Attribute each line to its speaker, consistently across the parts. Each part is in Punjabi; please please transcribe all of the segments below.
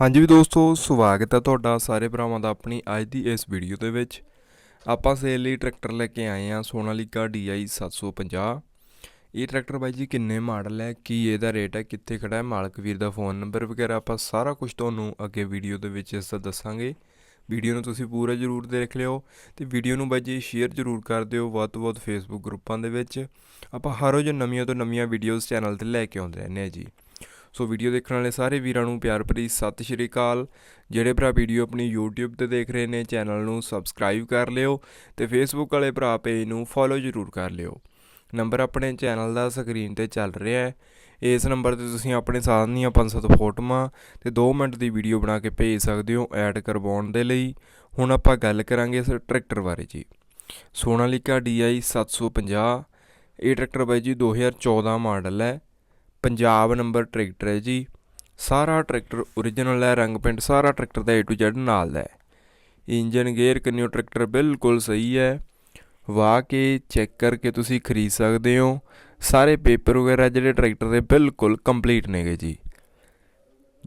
Speaker 1: ਹਾਂਜੀ ਵੀ ਦੋਸਤੋ, ਸਵਾਗਤ ਹੈ ਤੁਹਾਡਾ ਸਾਰੇ ਭਰਾਵਾਂ ਦਾ ਆਪਣੀ ਅੱਜ ਦੀ ਇਸ ਵੀਡੀਓ ਦੇ ਵਿੱਚ। ਆਪਾਂ ਸੇਲ ਲਈ ਟਰੈਕਟਰ ਲੈ ਕੇ ਆਏ ਹਾਂ ਸੋਨਾਲੀਕਾ DI 750 ਇਹ ਟਰੈਕਟਰ ਬਾਈ ਜੀ ਕਿੰਨੇ ਮਾਡਲ ਹੈ, ਕੀ ਇਹਦਾ ਰੇਟ ਹੈ, ਕਿੱਥੇ ਖੜਾ ਹੈ, ਮਾਲਕ ਵੀਰ ਦਾ ਫੋਨ ਨੰਬਰ ਵਗੈਰਾ ਆਪਾਂ ਸਾਰਾ ਕੁਝ ਤੁਹਾਨੂੰ ਅੱਗੇ ਵੀਡੀਓ ਦੇ ਵਿੱਚ ਇਸ ਦਾ ਦੱਸਾਂਗੇ। ਵੀਡੀਓ ਨੂੰ ਤੁਸੀਂ ਪੂਰਾ ਜ਼ਰੂਰ ਦੇਖ ਲਿਓ ਤੇ ਵੀਡੀਓ ਨੂੰ ਬਾਈ ਜੀ ਸ਼ੇਅਰ ਜ਼ਰੂਰ ਕਰ ਦਿਓ, ਵੱਧ ਤੋਂ ਵੱਧ ਫੇਸਬੁੱਕ ਗਰੁੱਪਾਂ ਦੇ ਵਿੱਚ। ਆਪਾਂ ਹਰ ਰੋਜ਼ ਨਵੀਆਂ ਤੋਂ ਨਵੀਆਂ ਵੀਡੀਓਜ਼ ਚੈਨਲ ਤੇ ਲੈ ਕੇ ਆਉਂਦੇ ਰਹਿੰਦੇ ਹਾਂ ਜੀ। ਸੋ ਵੀਡੀਓ ਦੇਖਣ ਵਾਲੇ ਸਾਰੇ ਵੀਰਾਂ ਨੂੰ ਪਿਆਰ ਭਰੀ ਸਤਿ ਸ਼੍ਰੀ ਅਕਾਲ। ਜਿਹੜੇ ਭਰਾ ਵੀਡੀਓ ਆਪਣੀ YouTube ਤੇ ਦੇਖ ਰਹੇ ਨੇ, ਚੈਨਲ ਨੂੰ ਸਬਸਕ੍ਰਾਈਬ ਕਰ ਲਿਓ ਤੇ Facebook ਵਾਲੇ ਭਰਾ ਪੇਜ ਨੂੰ ਫੋਲੋ ਜ਼ਰੂਰ ਕਰ ਲਿਓ। ਨੰਬਰ ਆਪਣੇ ਚੈਨਲ ਦਾ ਸਕਰੀਨ ਤੇ ਚੱਲ ਰਿਹਾ ਹੈ। ਇਸ ਨੰਬਰ ਤੇ ਤੁਸੀਂ ਆਪਣੇ ਸਾਧਨ ਦੀਆਂ 500 ਫੋਟੋਆਂ ਤੇ 2 ਮਿੰਟ ਦੀ ਵੀਡੀਓ ਬਣਾ ਕੇ ਭੇਜ ਸਕਦੇ ਹੋ ਐਡ ਕਰਵਾਉਣ ਦੇ ਲਈ। ਹੁਣ ਆਪਾਂ ਗੱਲ ਕਰਾਂਗੇ ਇਸ ਟਰੈਕਟਰ ਬਾਰੇ ਜੀ। ਸੋਨਾਲੀਕਾ DI 750 ਇਹ ਟਰੈਕਟਰ ਬਾਈ ਜੀ 2014 ਮਾਡਲ ਹੈ। ਪੰਜਾਬ ਨੰਬਰ ਟਰੈਕਟਰ ਹੈ ਜੀ। ਸਾਰਾ ਟਰੈਕਟਰ ਓਰੀਜਨਲ ਹੈ, ਰੰਗ ਪਿੰਡ ਸਾਰਾ ਟਰੈਕਟਰ ਦਾ A to Z ਨਾਲ ਦਾ ਹੈ। ਇੰਜਨ ਗੇਅਰ ਕੰਨਿਓ ਟਰੈਕਟਰ ਬਿਲਕੁਲ ਸਹੀ ਹੈ। ਵਾਹ ਕੇ ਚੈੱਕ ਕਰਕੇ ਤੁਸੀਂ ਖਰੀਦ ਸਕਦੇ ਹੋ। ਸਾਰੇ ਪੇਪਰ ਵਗੈਰਾ ਜਿਹੜੇ ਟਰੈਕਟਰ ਦੇ ਬਿਲਕੁਲ ਕੰਪਲੀਟ ਨੇਗੇ ਜੀ।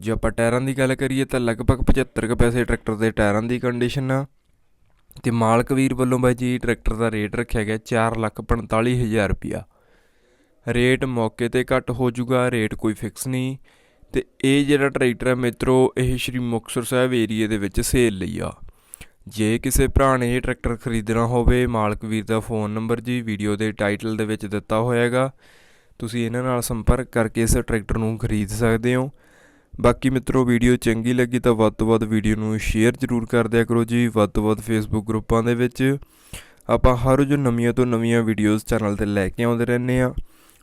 Speaker 1: ਜੇ ਆਪਾਂ ਟਾਇਰਾਂ ਦੀ ਗੱਲ ਕਰੀਏ ਤਾਂ ਲਗਭਗ 75 ਕੁ ਪੈਸੇ ਟਰੈਕਟਰ ਦੇ ਟਾਇਰਾਂ ਦੀ ਕੰਡੀਸ਼ਨ ਆ। ਤੇ ਮਾਲਕ ਵੀਰ ਵੱਲੋਂ ਬਾਈ ਜੀ ਟਰੈਕਟਰ ਦਾ ਰੇਟ ਰੱਖਿਆ ਗਿਆ 445000 ਰੁਪਿਆ ਰੇਟ ਮੌਕੇ ਤੇ ਘੱਟ ਹੋ ਜਾਊਗਾ, ਰੇਟ ਕੋਈ ਫਿਕਸ ਨਹੀਂ। ਤੇ ਇਹ ਜਿਹੜਾ ਟਰੈਕਟਰ ਹੈ ਮਿੱਤਰੋ, ਇਹ ਸ਼੍ਰੀ ਮੁਕਤਸਰ ਸਾਹਿਬ ਏਰੀਏ ਦੇ ਵਿੱਚ ਸੇਲ ਲਈ ਆ। ਜੇ ਕਿਸੇ ਭਰਾ ਨੇ ਇਹ ਟਰੈਕਟਰ ਖਰੀਦਣਾ ਹੋਵੇ, ਮਾਲਕ ਵੀਰ ਦਾ ਫੋਨ ਨੰਬਰ ਜੀ ਵੀਡੀਓ ਦੇ ਟਾਈਟਲ ਦੇ ਵਿੱਚ ਦਿੱਤਾ ਹੋਇਆਗਾ। ਤੁਸੀਂ ਇਹਨਾਂ ਨਾਲ ਸੰਪਰਕ ਕਰਕੇ ਇਸ ਟਰੈਕਟਰ ਨੂੰ ਖਰੀਦ ਸਕਦੇ ਹੋ। ਬਾਕੀ ਮਿੱਤਰੋ ਵੀਡੀਓ ਚੰਗੀ ਲੱਗੀ ਤਾਂ ਵੱਧ ਤੋਂ ਵੱਧ ਵੀਡੀਓ ਨੂੰ ਸ਼ੇਅਰ ਜ਼ਰੂਰ ਕਰ ਦਿਆ ਕਰੋ ਜੀ, ਵੱਧ ਤੋਂ ਵੱਧ ਫੇਸਬੁੱਕ ਗਰੁੱਪਾਂ ਦੇ ਵਿੱਚ। ਆਪਾਂ ਹਰ ਰੋਜ਼ ਨਵੀਆਂ ਤੋਂ ਨਵੀਆਂ ਵੀਡੀਓਜ਼ ਚੈਨਲ ਤੇ ਲੈ ਕੇ ਆਉਂਦੇ ਰਹਿੰਦੇ ਆ